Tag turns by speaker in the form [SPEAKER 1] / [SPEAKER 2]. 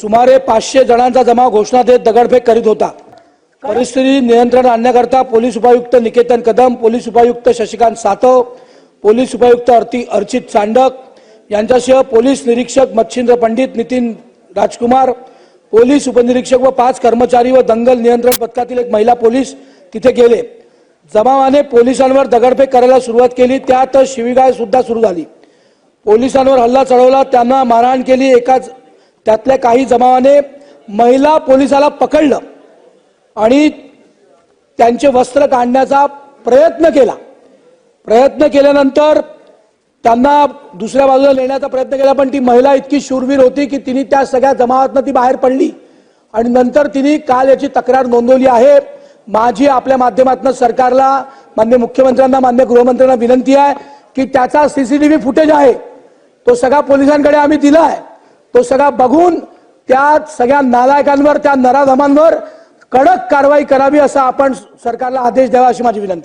[SPEAKER 1] सुमारे पाचशे जणांचा जमाव घोषणा देत दगडफेक करीत होता. परिस्थिती नियंत्रण आणण्याकरता पोलीस उपायुक्त निकेतन कदम पोलीस उपायुक्त शशिकांत सातव पोलीस उपायुक्त अर्ती अर्चित चांडक यांच्यासह पोलीस निरीक्षक मच्छिंद्र पंडित नितीन राजकुमार पोलीस उपनिरीक्षक व पाच कर्मचारी व दंगल नियंत्रण पथकातील एक महिला पोलीस तिथे गेले. जमावाने पोलिसांवर दगडफेक करायला सुरुवात केली त्यात शिवीगाळ सुद्धा सुरू झाली. पोलिसांवर हल्ला चढवला त्यांना मारहाण केली एकाच त्यातल्या काही जमावाने महिला पोलिसाला पकडलं आणि त्यांचे वस्त्र काढण्याचा प्रयत्न केला. प्रयत्न केल्यानंतर त्यांना दुसऱ्या बाजूला नेण्याचा प्रयत्न केला पण ती महिला इतकी शूरवीर होती की तिने त्या सगळ्या जमावातनं ती बाहेर पडली. आणि नंतर तिने काल याची तक्रार नोंदवली आहे. माझी आपल्या माध्यमातून सरकारला मान्य मुख्यमंत्र्यांना मान्य गृहमंत्र्यांना विनंती आहे की त्याचा सीसीटीव्ही फुटेज आहे. तो सगळा पोलिसांकडे आम्ही दिला आहे तो सगळा बघून त्या सगळ्या नालायकांवर त्या नराधमांवर कडक कारवाई करावी असा आपण सरकारला आदेश द्यावा अशी माझी विनंती.